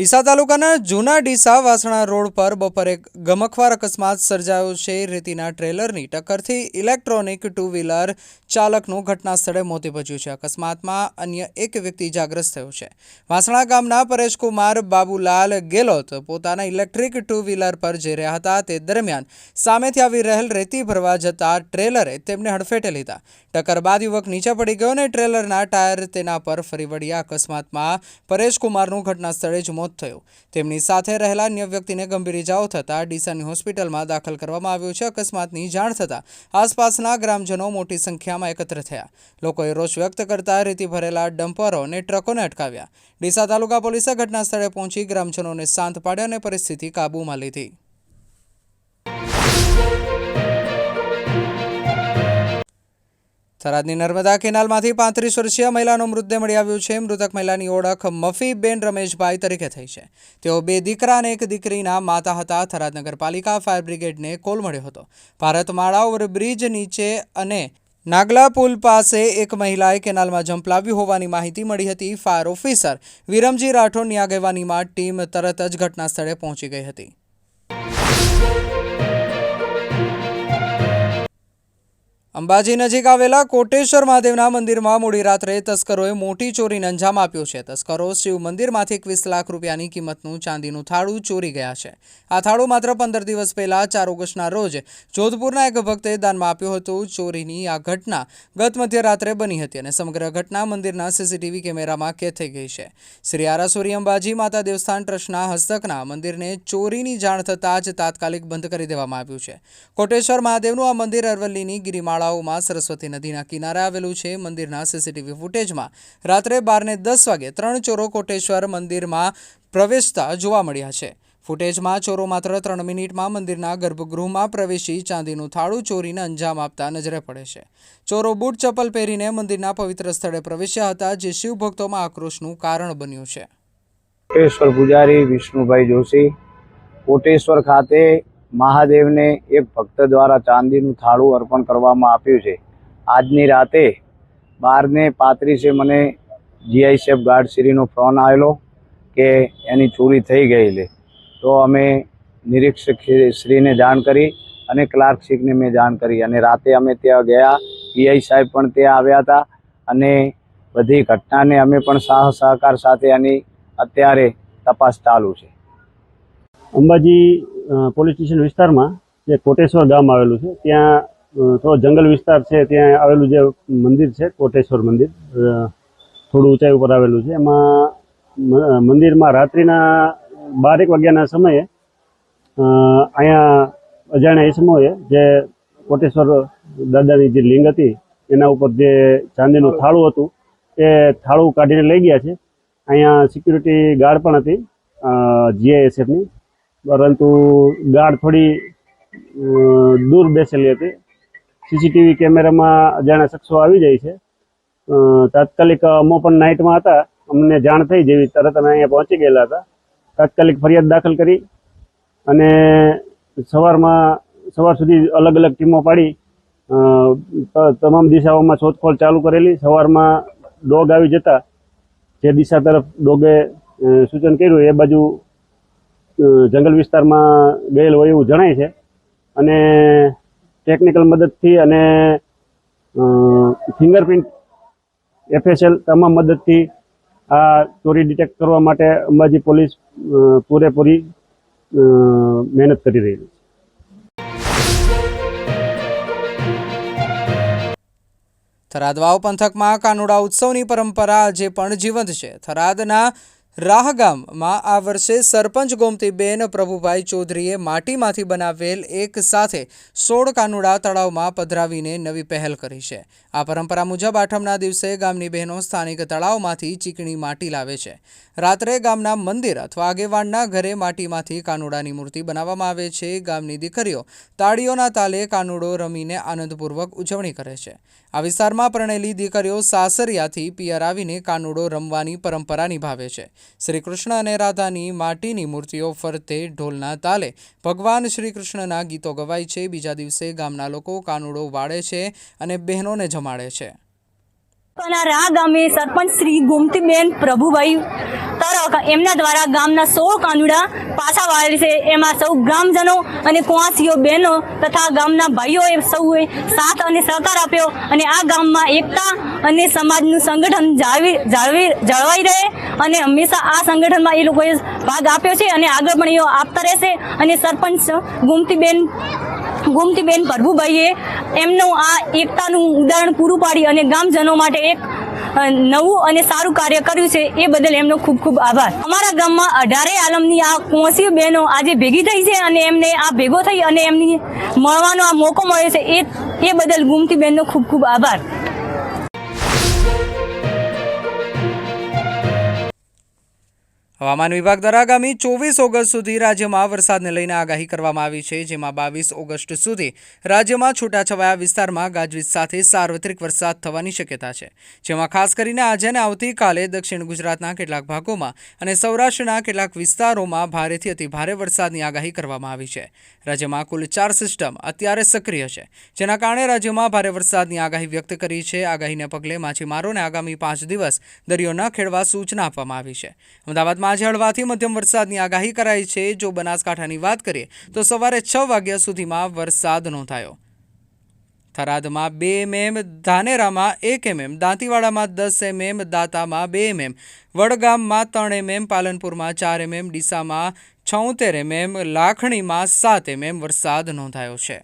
ડીસા તાલુકાના જૂના ડીસા વાસણા રોડ પર બપોરે ગમખવાર અકસ્માત સર્જાયો છે. રેતીના ટ્રેલરની ટક્કરથી ઇલેક્ટ્રોનિક ટુ વ્હીલર ચાલકનું ઘટના સ્થળે મોત ભજ્યું છે. અકસ્માતમાં અન્ય એક વ્યક્તિ ઇજાગ્રસ્ત થયો છે. વાસણા ગામના પરેશકુમાર બાબુલાલ ગેલોત પોતાના ઇલેક્ટ્રિક ટુ વ્હીલર પર જઈ રહ્યા હતા. તે દરમિયાન સામેથી આવી રહેલ રેતી ભરવા જતા ટ્રેલરે તેમને હડફેટે લીધા. ટક્કર બાદ યુવક નીચે પડી ગયો અને ટ્રેલરના ટાયર તેના પર ફરી વળ્યા. અકસ્માતમાં પરેશકુમારનું ઘટના સ્થળે જ મોત થયું. તેમની સાથે રહેલા અન્ય વ્યક્તિને ગંભીર ઇજાઓ થતાં ડીસાની હોસ્પિટલમાં દાખલ કરવામાં આવ્યો છે. અકસ્માતની જાણ થતાં આસપાસના ગ્રામજનો મોટી સંખ્યામાં એકત્ર થયા. લોકોએ રોષ વ્યક્ત કરતા રેતી ભરેલા ડમ્પરો અને ટ્રકોને અટકાવ્યા. ડીસા તાલુકા પોલીસે ઘટના સ્થળે પહોંચી ગ્રામજનોને શાંત પાડ્યા અને પરિસ્થિતિ કાબૂમાં લીધી. થરાદની નર્મદા કેનાલમાંથી પાંત્રીસ વર્ષીય મહિલાનો મૃતદેહ મળી આવ્યો છે. મૃતક મહિલાની ઓળખ મફીબેન રમેશભાઈ તરીકે થઈ છે. તેઓ બે દીકરા અને એક દીકરીના માતા હતા. થરાદ નગરપાલિકા ફાયર બ્રિગેડને કોલ મળ્યો હતો. ભારતમાળા ઓવરબ્રિજ નીચે અને નાગલા પુલ પાસે એક મહિલાએ કેનાલમાં જંપ લાવ્યું હોવાની માહિતી મળી હતી. ફાયર ઓફિસર વિરમજી રાઠોડની આગેવાનીમાં ટીમ તરત જ ઘટના સ્થળે પહોંચી ગઈ હતી. અંબાજી નજીક આવેલા કોટેશ્વર મહાદેવના મંદિરમાં મોડી રાત્રે તસ્કરોએ મોટી ચોરીને અંજામ આપ્યો છે. તસ્કરો શિવ મંદિરમાંથી એકવીસ લાખ રૂપિયાની કિંમતનું ચાંદીનું થાળું ચોરી ગયા છે. આ થાળું માત્ર પંદર દિવસ પહેલા ચાર ઓગસ્ટના રોજ જોધપુરના એક ભક્તે દાનમાં આપ્યું હતું. ચોરીની આ ઘટના ગત મધ્યરાત્રે બની હતી અને સમગ્ર ઘટના મંદિરના સીસીટીવી કેમેરામાં કેદ થઈ ગઈ છે. શ્રી આરાસુરી અંબાજી માતા દેવસ્થાન ટ્રસ્ટના હસ્તકના મંદિરને ચોરીની જાણ થતાં જ તાત્કાલિક બંધ કરી દેવામાં આવ્યું છે. કોટેશ્વર મહાદેવનું આ મંદિર અરવલ્લીની ગિરિમાળાઓમાં સરસ્વતી નદીના કિનારે આવેલું છે. મંદિરના સીસીટીવી ફૂટેજમાં રાત્રે બારને દસ વાગે ત્રણ ચોરો કોટેશ્વર મંદિરમાં પ્રવેશતા જોવા મળ્યા છે. ફૂટેજમાં ચોરો માત્ર ત્રણ મિનિટમાં મંદિરના ગર્ભગૃહમાં પ્રવેશી ચાંદીનું થાળું ચોરીને અંજામ આપતા નજરે પડે છે. ચોરો બૂટ ચપ્પલ પહેરીને મંદિરના પવિત્ર સ્થળે પ્રવેશ્યા હતા, જે શિવભક્તોમાં આક્રોશનું કારણ બન્યું છે. કોટેશ્વર પૂજારી વિષ્ણુભાઈ જોશી, કોટેશ્વર ખાતે મહાદેવને એક ભક્ત દ્વારા ચાંદીનું થાળું અર્પણ કરવામાં આપ્યું છે. આજની રાતે બારને પાંત્રીસે મને જીઆઈ શેફ ગાર્ડશ્રીનો ફોન આવેલો કે એની ચોરી થઈ ગયેલી તો અમે નિરીક્ષક શ્રીને જાણ કરી અને ક્લાર્ક શ્રીને મેં જાણ કરી અને રાતે અમે ત્યાં ગયા. પીઆઈ સાહેબ પણ ત્યાં આવ્યા હતા અને બધી ઘટનાને અમે પણ સાહ સહકાર સાથે એની અત્યારે તપાસ ચાલુ છે. અંબાજી પોલીસ સ્ટેશન વિસ્તારમાં જે કોટેશ્વર ગામ આવેલું છે, ત્યાં થોડો જંગલ વિસ્તાર છે, ત્યાં આવેલું જે મંદિર છે, કોટેશ્વર મંદિર થોડું ઊંચાઈ ઉપર આવેલું છે. એમાં મંદિરમાં રાત્રિના બારેક વાગ્યાના સમયે અહીંયા અજાણ્યા ઇસમોએ જે કોટેશ્વર દાદાની જે લિંગ હતી, એના ઉપર જે ચાંદીનું થાળું હતું, એ થાળું કાઢીને લઈ ગયા છે. અહીંયા સિક્યુરિટી ગાર્ડ પણ હતી જીઆઈએસએફની પરંતુ ગાર્ડ થોડી દૂર બેસેલી હતી. સીસીટીવી કેમેરામાં અજાણ્યા શખ્સો આવી જાય છે. તાત્કાલિક અમો પણ નાઇટમાં હતા. અમને જાણ થઈ જેવી તરત અમે અહીંયા પહોંચી ગયેલા હતા. તાત્કાલિક ફરિયાદ દાખલ કરી અને સવારમાં, સવાર સુધી અલગ અલગ ટીમો પાડી તમામ દિશાઓમાં શોધખોળ ચાલુ કરેલી. સવારમાં ડોગ આવી જતા, જે દિશા તરફ ડોગે સૂચન કર્યું, એ બાજુ જંગલ વિસ્તારમાં ગયેલ હોય એવું જણાય છે. અને ટેકનિકલ મદદથી અને ફિંગરપ્રિન્ટ એફએસએલ તમામ મદદથી આ ચોરી ડિટેક્ટ કરવા માટે અંબાજી પોલીસ પૂરેપૂરી મહેનત કરી રહી છે. થરાદ વાવ પંથકમાં કાનુડા ઉત્સવની પરંપરા આજે પણ જીવંત છે. થરાદના રાહ ગામમાં આ વર્ષે સરપંચ ગોમતીબેન પ્રભુભાઈ ચૌધરીએ માટીમાંથી બનાવેલ એક સાથે સોળ કાનુડા તળાવમાં પધરાવીને નવી પહેલ કરી છે. આ પરંપરા મુજબ આઠમના દિવસે ગામની બહેનો સ્થાનિક તળાવમાંથી ચીકણી માટી લાવે છે. રાત્રે ગામના મંદિર અથવા આગેવાનના ઘરે માટીમાંથી કાનુડાની મૂર્તિ બનાવવામાં આવે છે. ગામની દીકરીઓ તાળીઓના તાલે કાનુડો રમીને આનંદપૂર્વક ઉજવણી કરે છે. આ વિસ્તારમાં પરણેલી દીકરીઓ સાસરિયાથી પિયર આવીને કાનુડો રમવાની પરંપરા નિભાવે છે. શ્રી કૃષ્ણ અને રાધાની માટીની મૂર્તિઓ ફરતે ઢોલના તાલે. ભગવાન શ્રી કૃષ્ણના ગીતો ગવાય છે. બીજા દિવસે ગામના લોકો કાનુડો વાળે છે અને બહેનોને જમાડે છે. કનારા ગામે સરપંચ શ્રી ગોમતીબેન પ્રભુભાઈ તરક એમના દ્વારા ગામના સોળ કાનુડા પાછા વાળે છે. એમાં સૌ ગ્રામજનો અને કુંવાસીઓ, બહેનો તથા ગામના ભાઈઓએ સૌએ સાથ અને સહકાર આપ્યો અને આ ગામમાં એકતા અને સમાજનું સંગઠન જાળવી જાળવી, જળવાઈ રહે અને હંમેશા આ સંગઠનમાં એ લોકોએ ભાગ આપ્યો છે અને આગળ પણ એઓ આપતા રહેશે અને સરપંચ ગોમતીબેન ગોમતીબેન પ્રભુભાઈએ એમનું આ એકતાનું ઉદાહરણ પૂરું પાડી અને ગામજનો માટે એક નવું અને સારું કાર્ય કર્યું છે એ બદલ એમનો ખૂબ ખૂબ આભાર. અમારા ગામમાં અઢારે આલમની આ કોસી બહેનો આજે ભેગી થઈ છે અને એમને આ ભેગો થઈ અને એમની મળવાનો આ મોકો મળ્યો છે એ એ બદલ ગુમતીબેનનો ખૂબ ખૂબ આભાર. હવામાન વિભાગ દ્વારા આગામી ચોવીસ ઓગસ્ટ સુધી રાજ્યમાં વરસાદને લઈને આગાહી કરવામાં આવી છે, જેમાં બાવીસ ઓગસ્ટ સુધી રાજ્યમાં છૂટાછવાયા વિસ્તારમાં ગાજવીજ સાથે સાર્વત્રિક વરસાદ થવાની શક્યતા છે, જેમાં ખાસ કરીને આજે અને આવતીકાલે દક્ષિણ ગુજરાતના કેટલાક ભાગોમાં અને સૌરાષ્ટ્રના કેટલાક વિસ્તારોમાં ભારેથી અતિભારે વરસાદની આગાહી કરવામાં આવી છે. રાજ્યમાં કુલ ચાર સિસ્ટમ અત્યારે સક્રિય છે, જેના કારણે રાજ્યમાં ભારે વરસાદની આગાહી વ્યક્ત કરી છે. આગાહીને પગલે માછીમારોને આગામી પાંચ દિવસ દરિયો ન ખેડવા સૂચના આપવામાં આવી છે. અમદાવાદમાં આજે હળવાથી મધ્યમ વરસાદની આગાહી કરાઈ છે. જો બનાસકાંઠાની વાત કરીએ, તો સવારે છ વાગ્યા સુધીમાં વરસાદ નોંધાયો. થરાદમાં બે એમએમ, ધાનેરામાં એક એમએમ, દાંતીવાડામાં દસ એમએમ, દાતામાં બે એમએમ, વડગામમાં ત્રણ એમએમ, પાલનપુરમાં ચાર એમએમ, ડીસામાં છોતેર એમએમ, લાખણીમાં સાત એમએમ વરસાદ નોંધાયો છે.